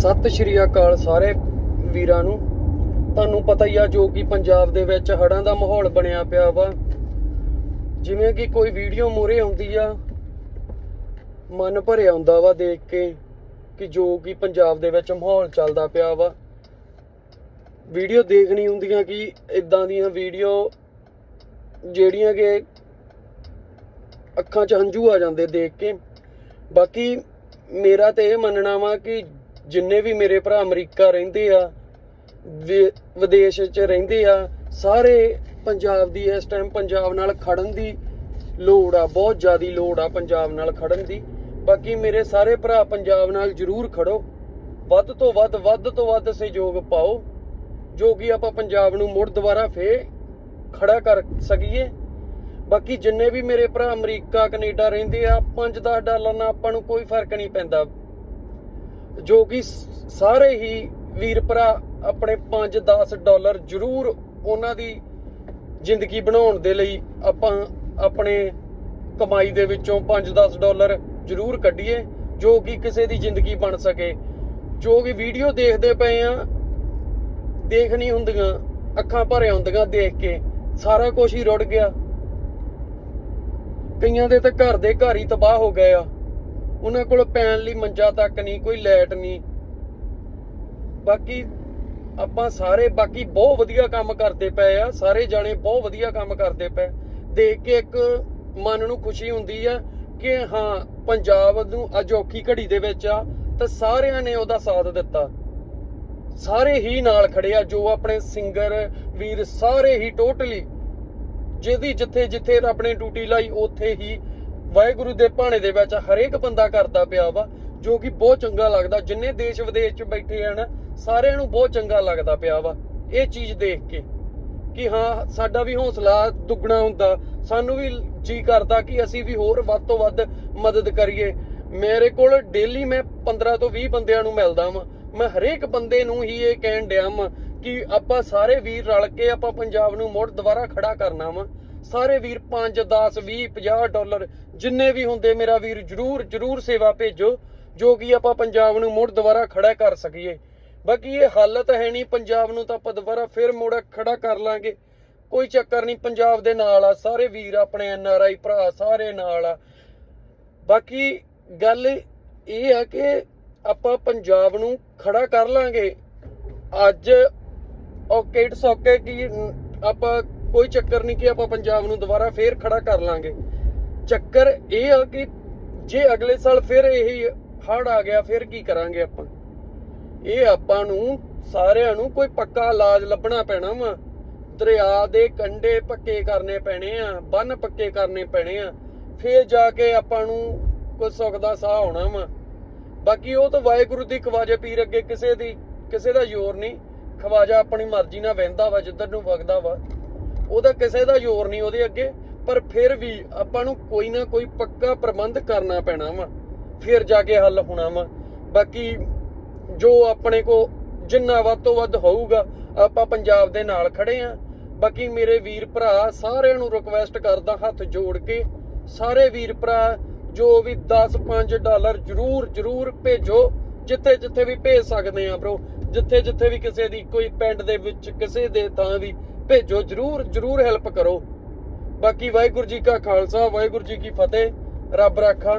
ਸਤਿ ਸ਼੍ਰੀ ਅਕਾਲ ਸਾਰੇ ਵੀਰਾਂ ਨੂੰ। ਤੁਹਾਨੂੰ ਪਤਾ ਹੀ ਆ, ਜੋ ਕਿ ਪੰਜਾਬ ਦੇ ਵਿੱਚ ਹੜ੍ਹਾਂ ਦਾ ਮਾਹੌਲ ਬਣਿਆ ਪਿਆ ਵਾ। ਜਿਵੇਂ ਕਿ ਕੋਈ ਵੀਡੀਓ ਮੂਰੇ ਆਉਂਦੀ ਆ, ਮਨ ਭਰਿਆ ਹੁੰਦਾ ਵਾ ਦੇਖ ਕੇ ਕਿ ਜੋ ਕਿ ਪੰਜਾਬ ਦੇ ਵਿੱਚ ਮਾਹੌਲ ਚੱਲਦਾ ਪਿਆ ਵਾ। ਵੀਡੀਓ ਦੇਖਣੀ ਹੁੰਦੀਆਂ ਕਿ ਇਦਾਂ ਦੀਆਂ ਵੀਡੀਓ ਜਿਹੜੀਆਂ ਕਿ ਅੱਖਾਂ 'ਚ ਹੰਝੂ ਆ ਜਾਂਦੇ ਦੇਖ ਕੇ। ਬਾਕੀ ਮੇਰਾ ਤੇ ਇਹ ਮੰਨਣਾ ਵਾ ਕਿ ਜਿੰਨੇ ਵੀ ਮੇਰੇ ਭਰਾ ਅਮਰੀਕਾ ਰਹਿੰਦੇ ਆ, ਵਿ- ਵਿਦੇਸ਼ 'ਚ ਰਹਿੰਦੇ ਆ, ਸਾਰੇ ਪੰਜਾਬ ਦੀ ਇਸ ਟਾਈਮ ਪੰਜਾਬ ਨਾਲ ਖੜਨ ਦੀ ਲੋੜ ਆ, ਬਹੁਤ ਜ਼ਿਆਦੀ ਲੋੜ ਆ ਪੰਜਾਬ ਨਾਲ ਖੜਨ ਦੀ। ਬਾਕੀ ਮੇਰੇ ਸਾਰੇ ਭਰਾ ਪੰਜਾਬ ਨਾਲ ਜ਼ਰੂਰ ਖੜੋ। ਵੱਧ ਤੋਂ ਵੱਧ ਵੱਧ ਤੋਂ ਵੱਧ ਸਹਿਯੋਗ ਪਾਓ, ਜੋ ਕਿ ਆਪਾਂ ਪੰਜਾਬ ਨੂੰ ਮੁੜ ਦੁਬਾਰਾ ਫੇਰ ਖੜਾ ਕਰ ਸਕੀਏ। ਬਾਕੀ ਜਿੰਨੇ ਵੀ ਮੇਰੇ ਭਰਾ ਅਮਰੀਕਾ, ਕੈਨੇਡਾ ਰਹਿੰਦੇ ਆ 5-10 ਡਾਲਰ ਨਾਲ ਆਪਾਂ ਨੂੰ ਕੋਈ ਫ਼ਰਕ ਨਹੀਂ ਪੈਂਦਾ। ਜੋ ਕਿ ਸਾਰੇ ਹੀ ਵੀਰ ਭਰਾ ਆਪਣੇ 5-10 ਡਾਲਰ ਜ਼ਰੂਰ ਉਹਨਾਂ ਦੀ ਜ਼ਿੰਦਗੀ ਬਣਾਉਣ ਦੇ ਲਈ ਆਪਾਂ ਆਪਣੇ ਕਮਾਈ ਦੇ ਵਿੱਚੋਂ 5-10 ਡਾਲਰ ਜ਼ਰੂਰ ਕੱਢੀਏ, ਜੋ ਕਿ ਕਿਸੇ ਦੀ ਜ਼ਿੰਦਗੀ ਬਣ ਸਕੇ। ਜੋ ਕਿ ਵੀਡੀਓ ਦੇਖਦੇ ਪਏ ਆ, ਦੇਖ ਨਹੀਂ ਹੁੰਦੀਆਂ, ਅੱਖਾਂ ਭਰੇ ਹੁੰਦੀਆਂ ਦੇਖ ਕੇ, ਸਾਰਾ ਕੁਝ ਹੀ ਰੁੜ ਗਿਆ। ਕਈਆਂ ਦੇ ਤਾਂ ਘਰ ਦੇ ਘਰ ਹੀ ਤਬਾਹ ਹੋ ਗਏ ਆ। ਉਹਨਾਂ ਕੋਲ ਪੈਣ ਲਈ ਮੰਜਾ ਤੱਕ ਨਹੀਂ, ਕੋਈ ਲਾਈਟ ਨਹੀਂ। ਬਾਕੀ ਆਪਾਂ ਸਾਰੇ, ਬਾਕੀ ਬਹੁਤ ਵਧੀਆ ਕੰਮ ਕਰਦੇ ਪਏ ਆ, ਸਾਰੇ ਜਾਣੇ ਬਹੁਤ ਵਧੀਆ ਕੰਮ ਕਰਦੇ ਪਏ। ਦੇਖ ਕੇ ਇੱਕ ਮਨ ਨੂੰ ਖੁਸ਼ੀ ਹੁੰਦੀ ਆ ਕਿ ਹਾਂ, ਪੰਜਾਬ ਨੂੰ ਅੱਜ ਔਖੀ ਘੜੀ ਦੇ ਵਿੱਚ ਆ, ਤਾਂ ਸਾਰਿਆਂ ਨੇ ਉਹਦਾ ਸਾਥ ਦਿੱਤਾ। ਸਾਰੇ ਹੀ ਨਾਲ ਖੜੇ ਆ, ਜੋ ਆਪਣੇ ਸਿੰਗਰ, ਵੀਰ ਸਾਰੇ ਹੀ ਟੋਟਲੀ। ਜਿਹਦੀ ਜਿੱਥੇ ਜਿੱਥੇ ਰੱਬ ਨੇ ਟੂਟੀ ਲਾਈ, ਉੱਥੇ ਹੀ ਵਾਹਿਗੁਰੂ ਦੇ ਭਾਣੇ ਦੇ ਵਿੱਚ ਹਰੇਕ ਬੰਦਾ ਕਰਦਾ ਪਿਆ ਵਾ, ਜੋ ਕਿ ਬਹੁਤ ਚੰਗਾ ਲੱਗਦਾ। ਜਿੰਨੇ ਦੇਸ਼ ਵਿਦੇਸ਼ 'ਚ ਬੈਠੇ ਆ ਨਾ ਸਾਰਿਆਂ ਨੂੰ ਬਹੁਤ ਚੰਗਾ ਲੱਗਦਾ ਪਿਆ ਵਾ। ਇਹ ਚੀਜ਼ ਦੇਖ ਕੇ ਕਿ ਹਾਂ, ਸਾਡਾ ਵੀ ਹੌਸਲਾ ਦੁੱਗਣਾ ਹੁੰਦਾ। ਸਾਨੂੰ ਵੀ ਜੀ ਕਰਦਾ ਕਿ ਅਸੀਂ ਵੀ ਹੋਰ ਵੱਧ ਤੋਂ ਵੱਧ ਮਦਦ ਕਰੀਏ। ਮੇਰੇ ਕੋਲ ਡੇਲੀ ਮੈਂ 15 ਤੋਂ 20 ਬੰਦਿਆਂ ਨੂੰ ਮਿਲਦਾ ਵਾਂ। ਮੈਂ ਹਰੇਕ ਬੰਦੇ ਨੂੰ ਹੀ ਇਹ ਕਹਿਣ ਡਿਆ ਵਾਂ ਕਿ ਆਪਾਂ ਸਾਰੇ ਵੀਰ ਰਲ ਕੇ ਆਪਾਂ ਪੰਜਾਬ ਨੂੰ ਮੁੜ ਦੁਬਾਰਾ ਖੜਾ ਕਰਨਾ ਵਾ। ਸਾਰੇ ਵੀਰ 5 10 20 50 ਡਾਲਰ ਜਿੰਨੇ ਵੀ ਹੁੰਦੇ ਮੇਰਾ ਵੀਰ ਜਰੂਰ ਜਰੂਰ ਸੇਵਾ ਭੇਜੋ, ਜੋ ਕਿ ਆਪਾਂ ਪੰਜਾਬ ਨੂੰ ਮੁੜ ਦੁਬਾਰਾ ਖੜਾ ਕਰ ਸਕੀਏ। ਬਾਕੀ ਇਹ ਹਾਲਤ ਹੈ ਨਹੀਂ, ਪੰਜਾਬ ਨੂੰ ਤਾਂ ਆਪਾਂ ਦੁਬਾਰਾ ਫਿਰ ਮੁੜ ਖੜਾ ਕਰ ਲਾਂਗੇ। ਕੋਈ ਚੱਕਰ ਨਹੀਂ, ਪੰਜਾਬ ਦੇ ਨਾਲ ਆ, ਸਾਰੇ ਵੀਰ ਆਪਣੇ ਐਨ ਆਰ ਆਈ ਭਰਾ ਸਾਰੇ ਨਾਲ ਆ। ਬਾਕੀ ਗੱਲ ਇਹ ਆ ਕਿ ਆਪਾਂ ਪੰਜਾਬ ਨੂੰ ਖੜਾ ਕਰ ਲਾਂਗੇ। ਅੱਜ ਓਕੇ ਇਟਸ ਓਕੇ ਕਿ ਆਪਾਂ ਕੋਈ ਚੱਕਰ ਨਹੀਂ ਕਿ ਆਪਾਂ ਪੰਜਾਬ ਨੂੰ ਦੁਬਾਰਾ ਫੇਰ ਖੜਾ ਕਰ ਲਾਂਗੇ। ਚੱਕਰ ਇਹ ਆ ਕਿ ਜੇ ਅਗਲੇ ਸਾਲ ਫਿਰ ਇਹੀ ਹੜ ਆ ਗਿਆ, ਫਿਰ ਕੀ ਕਰਾਂਗੇ ਆਪਾਂ? ਇਹ ਆਪਾਂ ਨੂੰ ਸਾਰਿਆਂ ਨੂੰ ਕੋਈ ਪੱਕਾ ਇਲਾਜ ਲੱਭਣਾ ਪੈਣਾ ਵਾ। ਦਰਿਆ ਦੇ ਕੰਢੇ ਪੱਕੇ ਕਰਨੇ ਪੈਣੇ ਆ, ਬੰਨ ਪੱਕੇ ਕਰਨੇ ਪੈਣੇ ਆ। ਫੇਰ ਜਾ ਕੇ ਆਪਾਂ ਨੂੰ ਕੋਈ ਸੁੱਖ ਦਾ ਸਾਹ ਆਉਣਾ ਵਾ। ਬਾਕੀ ਉਹ ਤਾਂ ਵਾਹਿਗੁਰੂ ਦੀ ਖਵਾਜੇ ਪੀਰ ਅੱਗੇ ਕਿਸੇ ਦੀ, ਕਿਸੇ ਦਾ ਜ਼ੋਰ ਨਹੀਂ। ਖਵਾਜਾ ਆਪਣੀ ਮਰਜ਼ੀ ਨਾਲ ਵਹਿੰਦਾ ਵਾ, ਜਿੱਧਰ ਨੂੰ ਵਗਦਾ ਵਾ। ਉਹਦਾ ਕਿਸੇ ਦਾ ਜ਼ੋਰ ਨਹੀਂ ਉਹਦੇ ਅੱਗੇ, ਪਰ ਫਿਰ ਵੀ ਆਪਾਂ ਨੂੰ ਕੋਈ ਨਾ ਕੋਈ ਪੱਕਾ ਪ੍ਰਬੰਧ ਕਰਨਾ ਪੈਣਾ ਵਾ, ਫਿਰ ਜਾ ਕੇ ਹੱਲ ਹੋਣਾ ਵਾ। ਬਾਕੀ ਜੋ ਆਪਣੇ ਕੋ ਜਿੰਨਾ ਵੱਧ ਤੋਂ ਵੱਧ ਹੋਊਗਾ, ਆਪਾਂ ਪੰਜਾਬ ਦੇ ਨਾਲ ਖੜੇ ਆ। ਬਾਕੀ ਮੇਰੇ ਵੀਰ ਭਰਾ ਸਾਰਿਆਂ ਨੂੰ ਰਿਕਵੈਸਟ ਕਰਦਾ ਹੱਥ ਜੋੜ ਕੇ, ਸਾਰੇ ਵੀਰ ਭਰਾ ਜੋ ਵੀ 10 5 ਡਾਲਰ ਜਰੂਰ ਜਰੂਰ ਭੇਜੋ, ਜਿੱਥੇ ਜਿੱਥੇ ਵੀ ਭੇਜ ਸਕਦੇ ਆ ਬ్రో ਜਿੱਥੇ ਜਿੱਥੇ ਵੀ ਕਿਸੇ ਦੀ ਕੋਈ ਪਿੰਡ ਦੇ ਵਿੱਚ ਕਿਸੇ ਦੇ ਥਾਂ ਵੀ ਭੇਜੋ, ਜਰੂਰ ਜਰੂਰ ਹੈਲਪ ਕਰੋ। ਬਾਕੀ ਵਾਹਿਗੁਰੂ ਜੀ ਕਾ ਖਾਲਸਾ, ਵਾਹਿਗੁਰੂ ਜੀ ਕੀ ਫਤਿਹ। ਰੱਬ ਰਾਖਾ।